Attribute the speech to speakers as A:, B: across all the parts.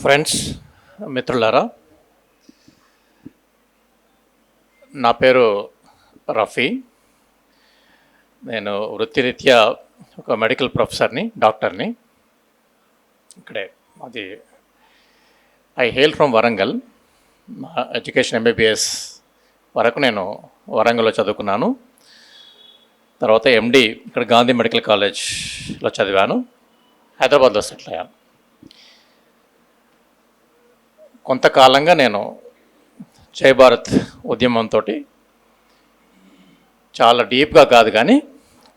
A: Friends మిత్రులారా నా పేరు రఫీ. నేను వృత్తిరీత్యా ఒక మెడికల్ ప్రొఫెసర్ని డాక్టర్ని. ఇక్కడే అది ఐ హెయిల్ ఫ్రమ్ వరంగల్. మా ఎడ్యుకేషన్ ఎంబీబీఎస్ వరకు నేను వరంగల్లో చదువుకున్నాను. తర్వాత ఎండి ఇక్కడ గాంధీ మెడికల్ కాలేజ్లో చదివాను. హైదరాబాద్లో సెటిల్ అయ్యాను. కొంతకాలంగా నేను జై భారత్ ఉద్యమంతో చాలా డీప్గా కాదు కానీ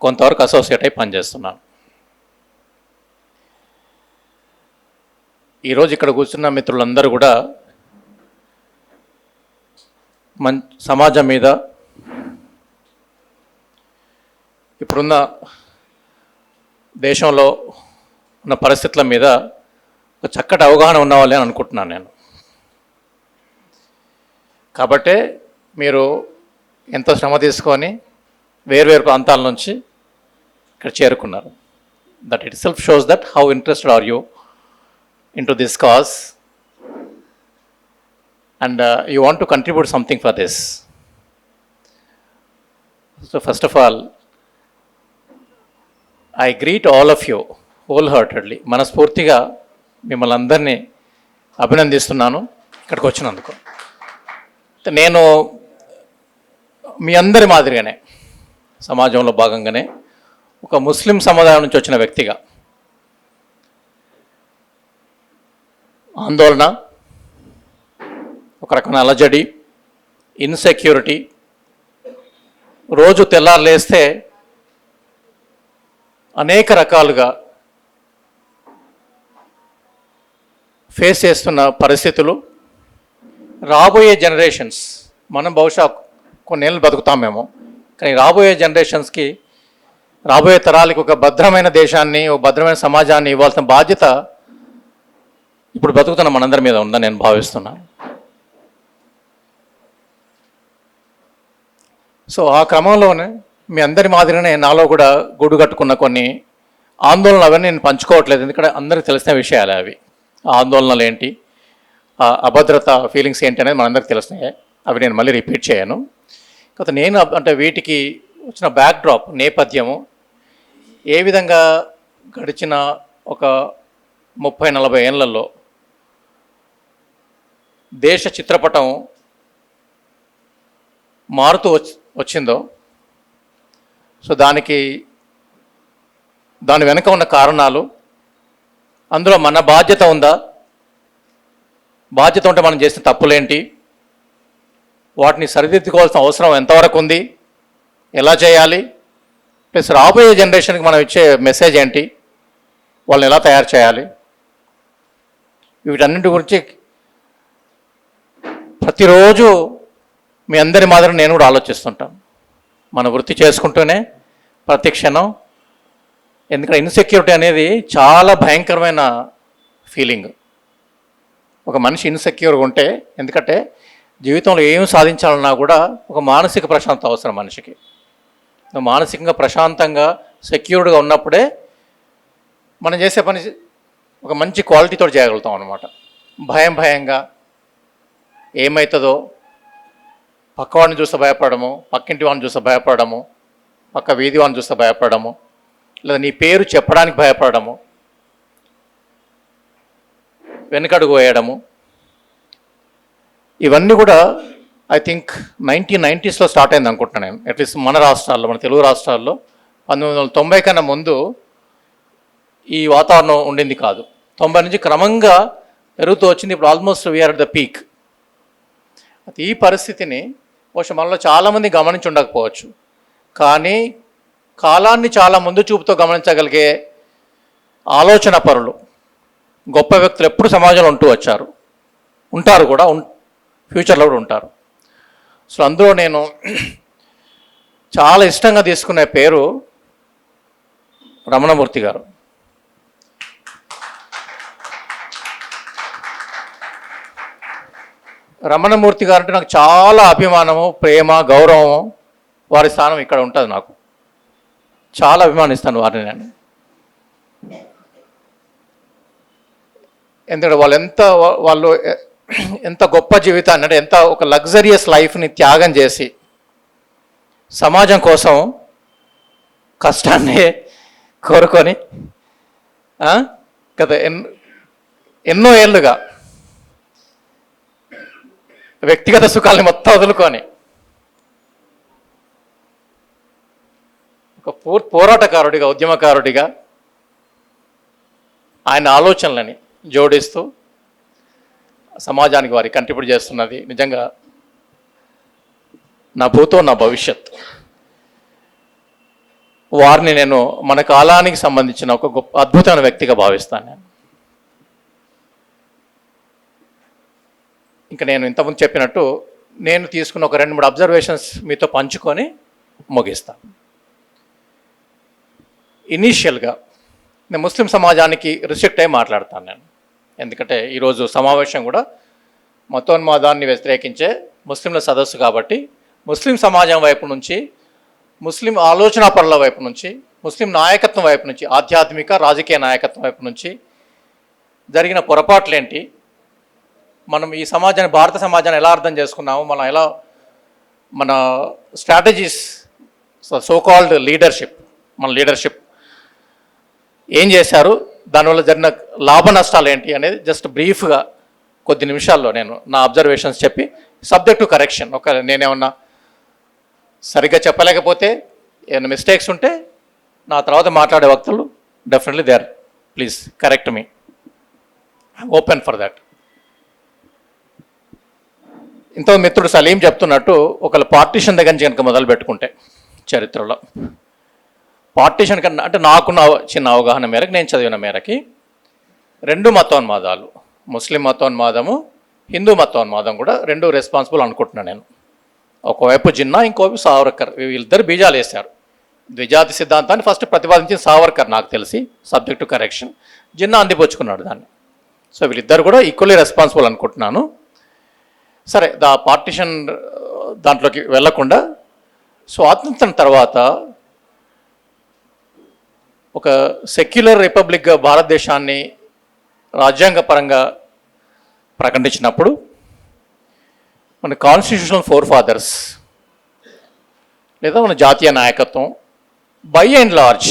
A: కొంతవరకు అసోసియేట్ అయి పనిచేస్తున్నాను. ఈరోజు ఇక్కడ కూర్చున్న మిత్రులందరూ కూడా మం సమాజం మీద ఇప్పుడున్న దేశంలో ఉన్న పరిస్థితుల మీద ఒక చక్కటి అవగాహన ఉన్నవాళ్ళే అని అనుకుంటున్నాను నేను. కాబట్టే మీరు ఎంతో శ్రమ తీసుకొని వేర్వేరు ప్రాంతాల నుంచి ఇక్కడ చేరుకున్నారు. That itself shows that how interested are you into this cause and you want to contribute something for this so first of all I greet all of you wholeheartedly మనస్ఫూర్తిగా మిమ్మల్ని అందరినీ అభినందిస్తున్నాను ఇక్కడికి వచ్చినందుకు. నేను మీ అందరి మాదిరిగానే సమాజంలో భాగంగానే ఒక ముస్లిం సముదాయం నుంచి వచ్చిన వ్యక్తిగా ఆందోళన ఒక రకమైన అలజడి ఇన్సెక్యూరిటీ రోజు తెల్లారులేస్తే అనేక రకాలుగా ఫేస్ చేస్తున్న పరిస్థితులు రాబోయే జనరేషన్స్ మనం బహుశా కొన్నేళ్ళు బతుకుతామేమో కానీ రాబోయే జనరేషన్స్కి రాబోయే తరాలకి ఒక భద్రమైన దేశాన్ని ఒక భద్రమైన సమాజాన్ని ఇవ్వాల్సిన బాధ్యత ఇప్పుడు బతుకుతున్న మనందరి మీద ఉందని నేను భావిస్తున్నాను సో ఆ క్రమంలోనే మీ అందరి మాదిరిగానే నాలో కూడా గూడు కట్టుకున్న కొన్ని ఆందోళనలు అవన్నీ నేను పంచుకోవట్లేదు. ఎందుకంటే అందరికీ తెలిసిన విషయాలే అవి. ఆ ఆందోళనలు ఏంటి అభద్రత ఫీలింగ్స్ ఏంటి అనేది మనందరికి తెలుస్తాయి. అవి నేను మళ్ళీ రిపీట్ చేయను. కాకపోతే నేను అంటే వీటికి వచ్చిన బ్యాక్డ్రాప్ నేపథ్యము ఏ విధంగా గడిచిన ఒక ముప్పై నలభై ఏళ్ళలో దేశ చిత్రపటం మారుతూ వచ్చిందో సో దానికి దాని వెనుక ఉన్న కారణాలు అందులో మన బాధ్యత ఉందా? బాధ్యత ఉంటే మనం చేసిన తప్పులేంటి? వాటిని సరిదిద్దుకోవాల్సిన అవసరం ఎంతవరకు ఉంది ఎలా చేయాలి? ప్లస్ రాబోయే జనరేషన్కి మనం ఇచ్చే మెసేజ్ ఏంటి? వాళ్ళని ఎలా తయారు చేయాలి? వీటన్నింటి గురించి ప్రతిరోజు మీ అందరి మాదిరి నేను కూడా ఆలోచిస్తుంటాను మన వృత్తి చేసుకుంటూనే ప్రతి క్షణం. ఎందుకంటే ఇన్సెక్యూరిటీ అనేది చాలా భయంకరమైన ఫీలింగ్ ఒక మనిషి ఇన్సెక్యూర్గా ఉంటే ఎందుకంటే జీవితంలో ఏం సాధించాలన్నా కూడా ఒక మానసిక ప్రశాంతత అవసరం మనిషికి. మానసికంగా ప్రశాంతంగా సెక్యూర్డ్గా ఉన్నప్పుడే మనం చేసే పని ఒక మంచి క్వాలిటీతో చేయగలుగుతాం అనమాట భయం భయంగా ఏమవుతుందో పక్కవాడిని చూస్తే భయపడము పక్కింటి వాడిని చూస్తే భయపడము పక్క వీధి వాడిని చూస్తే భయపడము లేదా నీ పేరు చెప్పడానికి భయపడము వెనుకడుగు వేయడము. ఇవన్నీ కూడా ఐ థింక్ నైన్టీన్ నైంటీస్లో స్టార్ట్ అయింది అనుకుంటున్నాను నేను. అట్లీస్ట్ మన రాష్ట్రాల్లో మన తెలుగు రాష్ట్రాల్లో పంతొమ్మిది వందల తొంభై కన్నా ముందు ఈ వాతావరణం ఉండింది కాదు. తొంభై నుంచి క్రమంగా పెరుగుతూ వచ్చింది. ఇప్పుడు ఆల్మోస్ట్ వీఆర్ ద పీక్ ఈ పరిస్థితిని బహుశా మనలో చాలామంది గమనించి ఉండకపోవచ్చు. కానీ కాలాన్ని చాలా ముందు చూపుతో గమనించగలిగే ఆలోచన పరులు. గొప్ప వ్యక్తులు ఎప్పుడు సమాజంలో ఉంటూ వచ్చారు. ఉంటారు కూడా ఉన్ ఫ్యూచర్లో కూడా ఉంటారు. సో అందులో నేను చాలా ఇష్టంగా తీసుకునే పేరు రమణమూర్తి గారు. రమణమూర్తి గారు అంటే నాకు చాలా అభిమానము ప్రేమ గౌరవం వారి స్థానం ఇక్కడ ఉంటుంది నాకు. చాలా అభిమానిస్తాను వారిని నేను. ఎందుకంటే వాళ్ళు ఎంత వాళ్ళు ఎంత గొప్ప జీవితాన్ని అంటే ఎంత ఒక లగ్జరియస్ లైఫ్ని త్యాగం చేసి సమాజం కోసం కష్టాన్ని కోరుకొని గత ఎన్ ఎన్నో ఏళ్ళుగా వ్యక్తిగత సుఖాలని మొత్తం వదులుకొని ఒక పూర్ పోరాటకారుడిగా ఉద్యమకారుడిగా ఆయన ఆలోచనలని జోడిస్తూ సమాజానికి వారి కంట్రిబ్యూట్ చేస్తున్నది. నిజంగా నా భూతో నా భవిష్యత్ వారిని నేను మన కాలానికి సంబంధించిన ఒక గొప్ప అద్భుతమైన వ్యక్తిగా భావిస్తాను నేను. ఇంకా నేను ఇంతకుముందు చెప్పినట్టు నేను తీసుకున్న ఒక రెండు మూడు అబ్జర్వేషన్స్ మీతో పంచుకొని ముగిస్తాను ఇనీషియల్గా నేను ముస్లిం సమాజానికి రిస్ట్రిక్ట్ అయి మాట్లాడతాను నేను. ఎందుకంటే ఈరోజు సమావేశం కూడా మతోన్మాదాన్ని వ్యతిరేకించే ముస్లింల సదస్సు కాబట్టి ముస్లిం సమాజం వైపు నుంచి ముస్లిం ఆలోచన పనుల వైపు నుంచి ముస్లిం నాయకత్వం వైపు నుంచి ఆధ్యాత్మిక రాజకీయ నాయకత్వం వైపు నుంచి జరిగిన పొరపాట్లేంటి? మనం ఈ సమాజాన్ని భారత సమాజాన్ని ఎలా అర్థం చేసుకున్నాము? మనం ఎలా మన స్ట్రాటజీస్ సో కాల్డ్ లీడర్షిప్ మన లీడర్షిప్ ఏం చేశారు? దానివల్ల జరిగిన లాభ నష్టాలు ఏంటి అనేది జస్ట్ బ్రీఫ్గా కొద్ది నిమిషాల్లో నేను నా అబ్జర్వేషన్స్ చెప్పి సబ్జెక్ట్ టు కరెక్షన్ ఒక నేనేమన్నా సరిగ్గా చెప్పలేకపోతే ఏమైనా మిస్టేక్స్ ఉంటే నా తర్వాత మాట్లాడే వక్తలు definitely they are please correct me open for that ఇంత మిత్రుడు సలీం చెప్తున్నట్టు ఒకళ్ళు పార్టీషన్ దగ్గర నుంచి కనుక మొదలు పెట్టుకుంటే చరిత్రలో. పార్టీషన్ కన్నా అంటే నాకున్న అవ- చిన్న అవగాహన మేరకు నేను చదివిన మేరకి రెండు మతోన్మాదాలు. ముస్లిం మతోన్మాదము హిందూ మతోన్మాదం కూడా రెండు రెస్పాన్సిబుల్ అనుకుంటున్నాను నేను. ఒకవైపు జిన్నా ఇంకోవైపు సావర్కర్. వీళ్ళిద్దరు బీజాలు వేశారు. ద్విజాతి సిద్ధాంతాన్ని ఫస్ట్ ప్రతిపాదించిన సావర్కర్ నాకు తెలిసి సబ్జెక్టు టు కరెక్షన్. జిన్నా అందిపుచ్చుకున్నాడు దాన్ని. సో వీళ్ళిద్దరు కూడా ఈక్వల్లీ రెస్పాన్సిబుల్ అనుకుంటున్నాను. సరే దా పార్టిషన్ దాంట్లోకి వెళ్ళకుండా స్వాతంత్రం తర్వాత ఒక సెక్యులర్ రిపబ్లిక్గా భారతదేశాన్ని రాజ్యాంగపరంగా ప్రకటించినప్పుడు మన కాన్స్టిట్యూషనల్ ఫోర్ ఫాదర్స్ లేదా మన జాతీయ నాయకత్వం by and large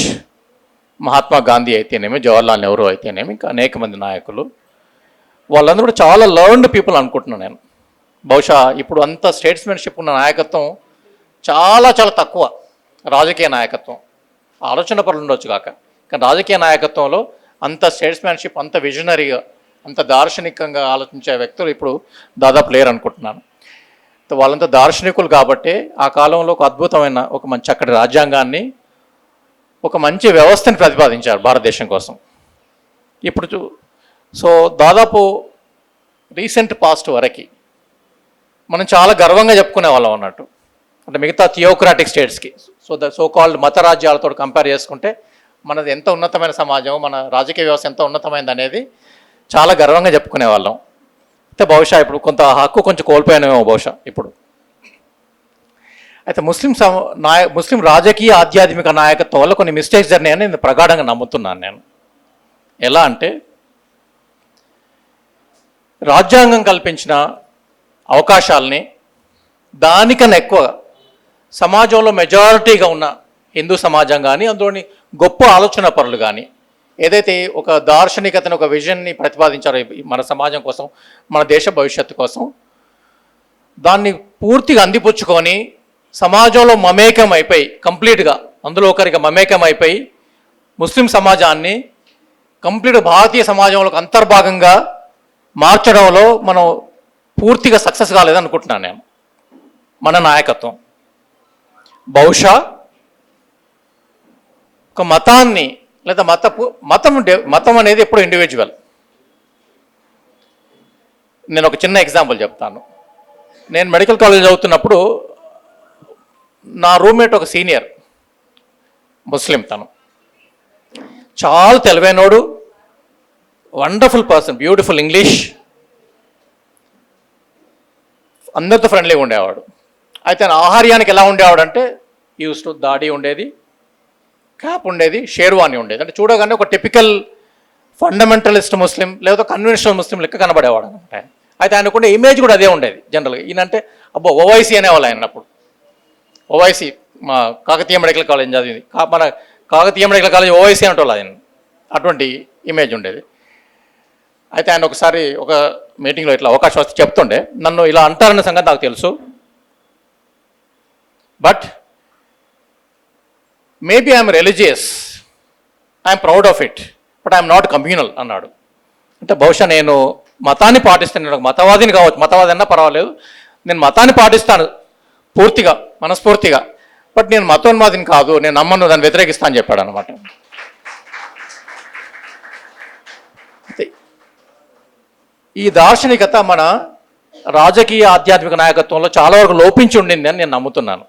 A: Mahatma Gandhi అయితేనేమి జవహర్లాల్ నెహ్రూ అయితేనేమి ఇంకా అనేక మంది నాయకులు వాళ్ళందరూ కూడా చాలా లర్న్డ్ పీపుల్ అనుకుంటున్నాను నేను. బహుశా ఇప్పుడు అంత స్టేట్స్మెన్షిప్ ఉన్న నాయకత్వం చాలా చాలా తక్కువ రాజకీయ నాయకత్వం. ఆలోచన పనులు ఉండొచ్చు కాక. కానీ రాజకీయ నాయకత్వంలో అంత స్టేట్స్మెన్షిప్ అంత విజనరీగా అంత దార్శనికంగా ఆలోచించే వ్యక్తులు ఇప్పుడు దాదాపు లేరు అనుకుంటున్నాను. వాళ్ళంతా దార్శనికులు కాబట్టి ఆ కాలంలో ఒక అద్భుతమైన ఒక మంచి చక్కటి రాజ్యాంగాన్ని ఒక మంచి వ్యవస్థని ప్రతిపాదించారు భారతదేశం కోసం. ఇప్పుడు చూ- సో దాదాపు రీసెంట్ పాస్ట్ వరకు మనం చాలా గర్వంగా చెప్పుకునే వాళ్ళం అన్నట్టు. అంటే మిగతా థియోక్రాటిక్ స్టేట్స్కి సో ద సో కాల్డ్ మత రాజ్యాలతో కంపేర్ చేసుకుంటే మనది ఎంత ఉన్నతమైన సమాజం మన రాజకీయ వ్యవస్థ ఎంత ఉన్నతమైనది అనేది చాలా గర్వంగా చెప్పుకునే వాళ్ళం. అయితే బహుశా ఇప్పుడు కొంత హక్కు కొంచెం కోల్పోయానేమో బహుశా ఇప్పుడు. అయితే ముస్లిం సమ నాయ ముస్లిం రాజకీయ ఆధ్యాత్మిక నాయకత్వం వల్ల కొన్ని మిస్టేక్స్ జరినాయని నేను ప్రగాఢంగా నమ్ముతున్నాను నేను. ఎలా అంటే రాజ్యాంగం కల్పించిన అవకాశాలని దానికన్నా ఎక్కువ సమాజంలో మెజారిటీగా ఉన్న హిందూ సమాజం కానీ అందులోని గొప్ప ఆలోచన పరులు కానీ ఏదైతే ఒక దార్శనికతను ఒక విజన్ని ప్రతిపాదించారో మన సమాజం కోసం మన దేశ భవిష్యత్తు కోసం దాన్ని పూర్తిగా అందిపుచ్చుకొని సమాజంలో మమేకం అయిపోయి కంప్లీట్గా అందులో ఒకరికి మమేకం అయిపోయి ముస్లిం సమాజాన్ని కంప్లీట్ భారతీయ సమాజంలో అంతర్భాగంగా మార్చడంలో మనం పూర్తిగా సక్సెస్ కాలేదనుకుంటున్నాను నేను మన నాయకత్వం. బహుశా ఒక మతాన్ని లేదా మతపు మతం మతం అనేది ఎప్పుడు ఇండివిజువల్ నేను ఒక చిన్న ఎగ్జాంపుల్ చెప్తాను. నేను మెడికల్ కాలేజ్ చదువుతున్నప్పుడు నా రూమ్మేట్ ఒక సీనియర్ ముస్లిం తను. చాలా తెలివైనోడు వండర్ఫుల్ పర్సన్ బ్యూటిఫుల్ ఇంగ్లీష్ అందరితో ఫ్రెండ్లీగా ఉండేవాడు. అయితే ఆహార్యానికి ఎలా ఉండేవాడంటే యూస్ టు దాడి ఉండేది క్యాప్ ఉండేది షేర్వాణి ఉండేది. అంటే చూడగానే ఒక టిపికల్ ఫండమెంటలిస్ట్ ముస్లిం లేదా కన్వెన్షనల్ ముస్లిం లెక్క కనబడేవాడు అనమాట అయితే ఆయనకుండే ఇమేజ్ కూడా అదే ఉండేది జనరల్గా. ఈయనంటే అబ్బో ఓవైసీ అనేవాళ్ళు ఆయన అప్పుడు. ఓవైసీ మా కాకతీయ మెడికల్ కాలేజ్ చదివింది. కా- మన కాకతీయ మెడికల్ కాలేజ్ ఓవైసీ అంటోళ్ళు ఆయన. అటువంటి ఇమేజ్ ఉండేది. అయితే ఆయన ఒకసారి ఒక మీటింగ్లో ఇట్లా అవకాశం వస్తే చెప్తుండే నన్ను ఇలా అంటారన్న సంగతి నాకు తెలుసు. But maybe I'm religious I'm proud of it but I'm not communal అన్నాడు. అంటే బహుశా నేను మతాన్ని పాటిస్తాను నేను మతవాదిని కావచ్చు. మతవాది అన్నా పర్వాలేదు. నేను మతాన్ని పాటిస్తాను పూర్తిగా మనస్ఫూర్తిగా. బట్ నేను మతోన్మాదిని కాదు నేను నమ్మను దాన్ని వ్యతిరేకిస్తాను అని చెప్పాడు అనమాట ఈ దార్శనికత మన రాజకీయ ఆధ్యాత్మిక నాయకత్వంలో చాలా వరకు లోపించి ఉండింది అని నేను నమ్ముతున్నాను.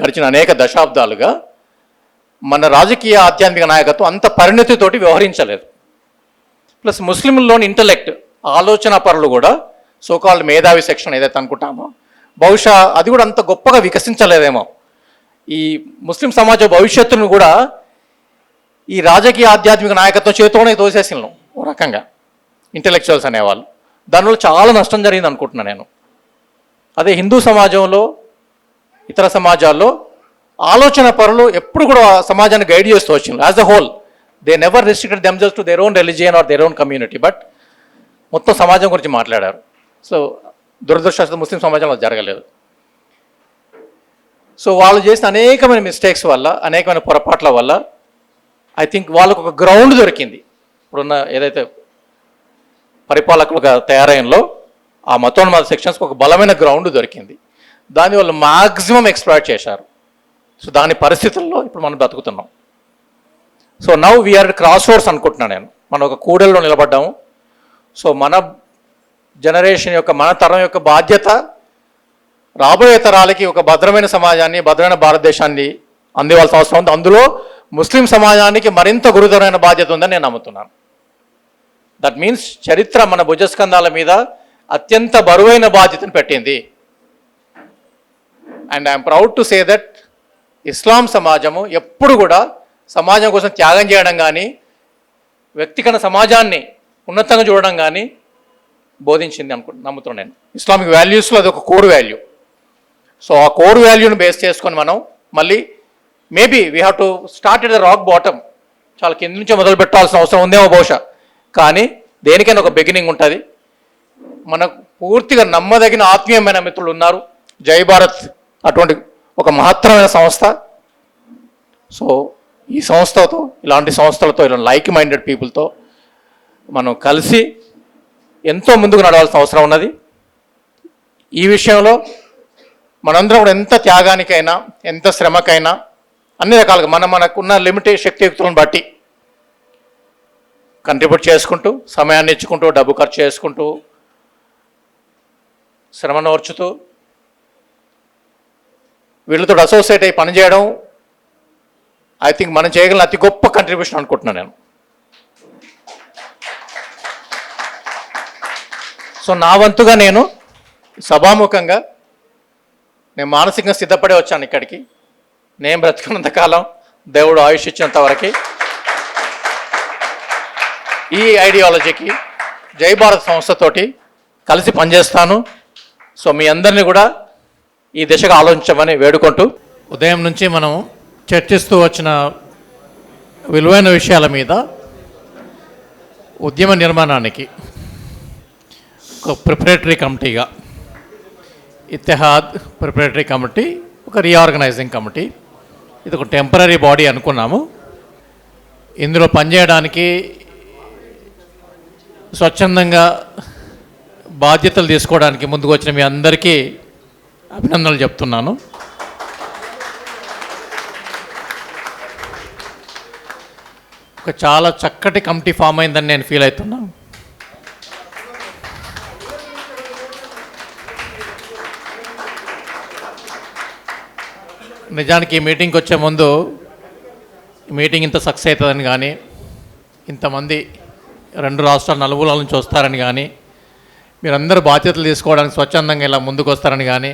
A: గడిచిన అనేక దశాబ్దాలుగా మన రాజకీయ ఆధ్యాత్మిక నాయకత్వం అంత పరిణతితోటి వ్యవహరించలేదు. ప్లస్ ముస్లింల్లోని ఇంటలెక్ట్ ఆలోచన పరులు కూడా సోకాల్డ్ మేధావి సెక్షన్ ఏదైతే అనుకుంటామో బహుశా అది కూడా అంత గొప్పగా వికసించలేదేమో. ఈ ముస్లిం సమాజ భవిష్యత్తును కూడా ఈ రాజకీయ ఆధ్యాత్మిక నాయకత్వం చేతితోనే తోసేసినాం ఓ రకంగా ఇంటలెక్చువల్స్ అనేవాళ్ళు. దానివల్ల చాలా నష్టం జరిగింది అనుకుంటున్నాను నేను. అదే హిందూ సమాజంలో ఇతర సమాజాల్లో ఆలోచన పరులు ఎప్పుడు కూడా సమాజాన్ని గైడ్ చేస్తూ వచ్చింది as a whole they never restricted themselves to their own religion or their own community but మొత్తం సమాజం గురించి మాట్లాడారు. సో దురదృష్టవశాత్తు ముస్లిం సమాజంలో జరగలేదు. సో వాళ్ళు చేసిన అనేకమైన మిస్టేక్స్ వల్ల అనేకమైన పొరపాట్ల వల్ల ఐ థింక్ వాళ్ళకు ఒక గ్రౌండ్ దొరికింది. ఇప్పుడున్న ఏదైతే పరిపాలకులుగా తయారయంలో ఆ మతోన్మాద సెక్షన్స్కి ఒక బలమైన గ్రౌండ్ దొరికింది. దాన్ని వాళ్ళు మాక్సిమం ఎక్స్ప్లాయిట్ చేశారు. సో దాని పరిస్థితుల్లో ఇప్పుడు మనం బతుకుతున్నాం so now we are crossroads అనుకుంటున్నాను నేను. మనం ఒక కూడల్లో నిలబడ్డాము. సో మన జనరేషన్ యొక్క మన తరం యొక్క బాధ్యత రాబోయే తరాలకి ఒక భద్రమైన సమాజాన్ని భద్రమైన భారతదేశాన్ని అందివ్వాల్సిన అవసరం ఉంది. అందులో ముస్లిం సమాజానికి మరింత గురుతరమైన బాధ్యత ఉందని నేను నమ్ముతున్నాను. దట్ మీన్స్ చరిత్ర మన భుజస్కంధాల మీద అత్యంత బరువైన బాధ్యతను పెట్టింది. And I'm proud to say that Islam సమాజము ఎప్పుడు కూడా సమాజం కోసం త్యాగం చేయడం కానీ వ్యక్తిగత సమాజాన్ని ఉన్నతంగా చూడడం కానీ బోధించింది అనుకు నమ్ముతున్నాను నేను. ఇస్లామిక్ వాల్యూస్లో అది ఒక కోర్ వాల్యూ సో ఆ కోర్ వాల్యూని బేస్ చేసుకొని మనం మళ్ళీ maybe we have to start at the rock bottom చాలా కింద నుంచి మొదలు పెట్టాల్సిన అవసరం ఉందేమో బహుశా. కానీ దేనికైనా ఒక బిగినింగ్ ఉంటుంది. మనకు పూర్తిగా నమ్మదగిన ఆత్మీయమైన మిత్రులు ఉన్నారు. జై భారత్. అటువంటి ఒక మహత్తరమైన సంస్థ. సో ఈ సంస్థతో ఇలాంటి సంస్థలతో ఇలా లైక్ మైండెడ్ పీపుల్తో మనం కలిసి ఎంతో ముందుకు నడవాల్సిన అవసరం ఉన్నది. ఈ విషయంలో మనందరం కూడా ఎంత త్యాగానికైనా ఎంత శ్రమకైనా అన్ని రకాలుగా మనం మనకున్న లిమిటెడ్ శక్తియుక్తులను బట్టి కంట్రిబ్యూట్ చేసుకుంటూ సమయాన్ని ఇచ్చుకుంటూ డబ్బు ఖర్చు చేసుకుంటూ శ్రమను ఓర్చుతూ వీళ్ళతో అసోసియేట్ అయ్యి పనిచేయడం ఐ థింక్ మనం చేయగలిగిన అతి గొప్ప కంట్రిబ్యూషన్ అనుకుంటున్నాను నేను. సో నా వంతుగా నేను సభాముఖంగా నేను మానసికంగా సిద్ధపడే వచ్చాను ఇక్కడికి. నేను బ్రతుకున్నంత కాలం దేవుడు ఆయుష్ ఇచ్చినంత వరకు. ఈ ఐడియాలజీకి జై భారత్ సంస్థతోటి కలిసి పనిచేస్తాను. సో మీ అందరినీ కూడా ఈ దిశగా ఆలోచించమని వేడుకుంటూ ఉదయం నుంచి మనం చర్చిస్తూ వచ్చిన విలువైన విషయాల మీద ఉద్యమ నిర్మాణానికి ఒక ప్రిపరేటరీ కమిటీగా ఇతిహాద్ ప్రిపరేటరీ కమిటీ ఒక రీఆర్గనైజింగ్ కమిటీ ఇది ఒక టెంపరీ బాడీ అనుకున్నాము. ఇందులో పనిచేయడానికి స్వచ్ఛందంగా బాధ్యతలు తీసుకోవడానికి ముందుకు వచ్చిన మీ అందరికీ అభినందనలు చెప్తున్నాను. ఒక చాలా చక్కటి కమిటీ ఫామ్ అయిందని నేను ఫీల్ అవుతున్నాను నిజానికి ఈ మీటింగ్కి వచ్చే ముందు మీటింగ్ ఇంత సక్సెస్ అవుతుందని కానీ ఇంతమంది రెండు రాష్ట్రాల నలుమూలల నుంచి వస్తారని కానీ మీరందరూ బాధ్యతలు తీసుకోవడానికి స్వచ్ఛందంగా ఇలా ముందుకు వస్తారని కానీ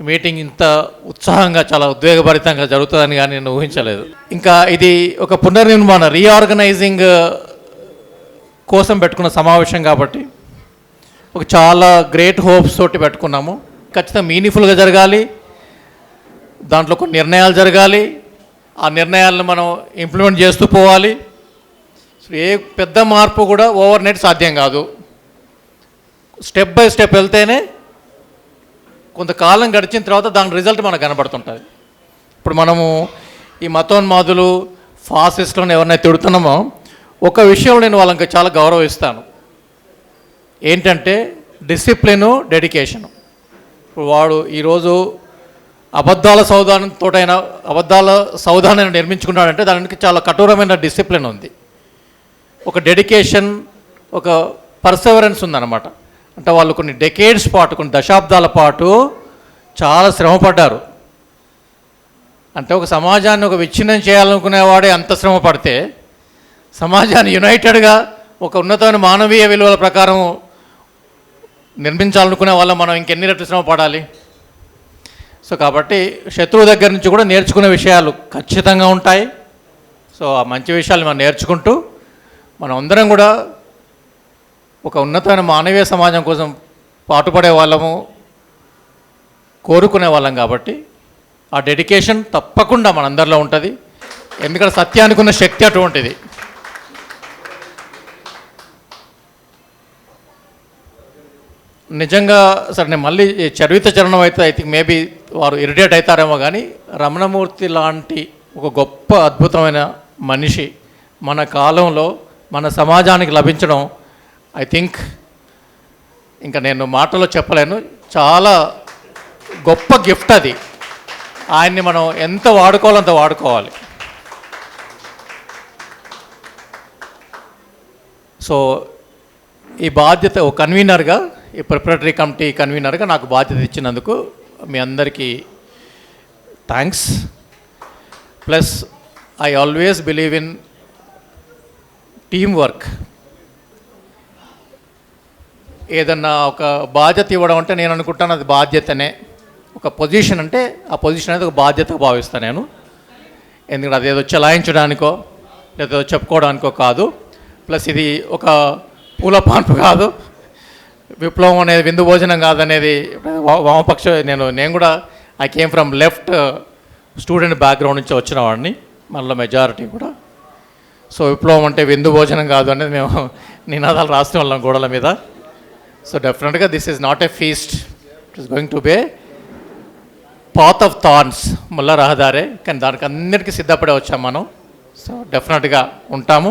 A: మీటింగ్ ఇంత ఉత్సాహంగా చాలా ఉద్వేగభరితంగా జరుగుతుందని కానీ నేను ఊహించలేదు. ఇంకా ఇది ఒక పునర్నిర్మాణ రీఆర్గనైజింగ్ uh, కోసం పెట్టుకున్న సమావేశం కాబట్టి ఒక చాలా గ్రేట్ హోప్స్ తోటి పెట్టుకున్నాము. ఖచ్చితంగా మీనింగ్ఫుల్గా జరగాలి. దాంట్లో కొన్ని నిర్ణయాలు జరగాలి. ఆ నిర్ణయాలను మనం ఇంప్లిమెంట్ చేస్తూ పోవాలి. ఏ పెద్ద మార్పు కూడా ఓవర్ నైట్ సాధ్యం కాదు. స్టెప్ బై స్టెప్ వెళ్తేనే కొంతకాలం గడిచిన తర్వాత దాని రిజల్ట్ మనకు కనబడుతుంటుంది. ఇప్పుడు మనము ఈ మతోన్మాదులు ఫాసిస్టులను ఎవరినైతే తిడుతున్నామో ఒక విషయంలో నేను వాళ్ళకి చాలా గౌరవిస్తాను. ఏంటంటే డిసిప్లిను డెడికేషను. ఇప్పుడు వాడు ఈరోజు అబద్ధాల సౌధానంతోటైనా అబద్ధాల సౌధాన్ని నిర్మించుకున్నాడంటే దానికి చాలా కఠోరమైన డిసిప్లిన్ ఉంది. ఒక డెడికేషన్ ఒక పర్సవరెన్స్ ఉందన్నమాట. అంటే వాళ్ళు కొన్ని డెకేడ్స్ పాటు కొన్ని దశాబ్దాల పాటు చాలా శ్రమపడ్డారు. అంటే ఒక సమాజాన్ని ఒక విచ్ఛిన్నం చేయాలనుకునేవాడే అంత శ్రమ పడితే సమాజాన్ని యునైటెడ్గా ఒక ఉన్నతమైన మానవీయ విలువల ప్రకారం నిర్మించాలనుకునే వాళ్ళం మనం ఇంకెన్ని రెట్లు శ్రమ పడాలి సో కాబట్టి శత్రువు దగ్గర నుంచి కూడా నేర్చుకునే విషయాలు ఖచ్చితంగా ఉంటాయి. సో ఆ మంచి విషయాలు మనం నేర్చుకుంటూ మనం అందరం కూడా ఒక ఉన్నతమైన మానవీయ సమాజం కోసం పాటుపడే వాళ్ళము కోరుకునే వాళ్ళం కాబట్టి ఆ డెడికేషన్ తప్పకుండా మనందరిలో ఉంటుంది. ఎందుకంటే సత్యానికి ఉన్న శక్తి అటువంటిది. నిజంగా సరే నేను మళ్ళీ చరిత చరణం అయితే ఐ థింక్ మేబీ వారు ఇరిటేట్ అవుతారేమో కానీ రమణమూర్తి లాంటి ఒక గొప్ప అద్భుతమైన మనిషి మన కాలంలో మన సమాజానికి లభించడం ఐ థింక్ ఇంకా నేను మాటలో చెప్పలేను. చాలా గొప్ప గిఫ్ట్ అది. ఆయన్ని మనం ఎంత వాడుకోవాలో అంత వాడుకోవాలి. సో ఈ బాధ్యత ఓ కన్వీనర్గా ఈ ప్రిపరేటరీ కమిటీ కన్వీనర్గా నాకు బాధ్యత ఇచ్చినందుకు మీ అందరికీ thanks plus I always believe in team work ఏదన్నా ఒక బాధ్యత ఇవ్వడం అంటే నేను అనుకుంటాను అది బాధ్యతనే. ఒక పొజిషన్ అంటే ఆ పొజిషన్ అనేది ఒక బాధ్యతగా భావిస్తాను నేను. ఎందుకంటే అది ఏదో చలాయించడానికో లేదా చెప్పుకోవడానికో కాదు. ప్లస్ ఇది ఒక పూల పాన్పు కాదు. విప్లవం అనేది విందు భోజనం కాదనేది వామపక్ష నేను నేను కూడా I came from left student background నుంచి వచ్చిన వాడిని. మనలో మెజారిటీ కూడా. సో విప్లవం అంటే విందు భోజనం కాదు అనేది మేము నినాదాలు రాసిన వాళ్ళం గోడల మీద. సో డెఫినెట్గా this is not a feast it is going to be path of thorns ముల్ల రహదారే కానీ దానికి అన్నిటికీ సిద్ధపడే వచ్చాం మనం. సో డెఫినెట్గా ఉంటాము.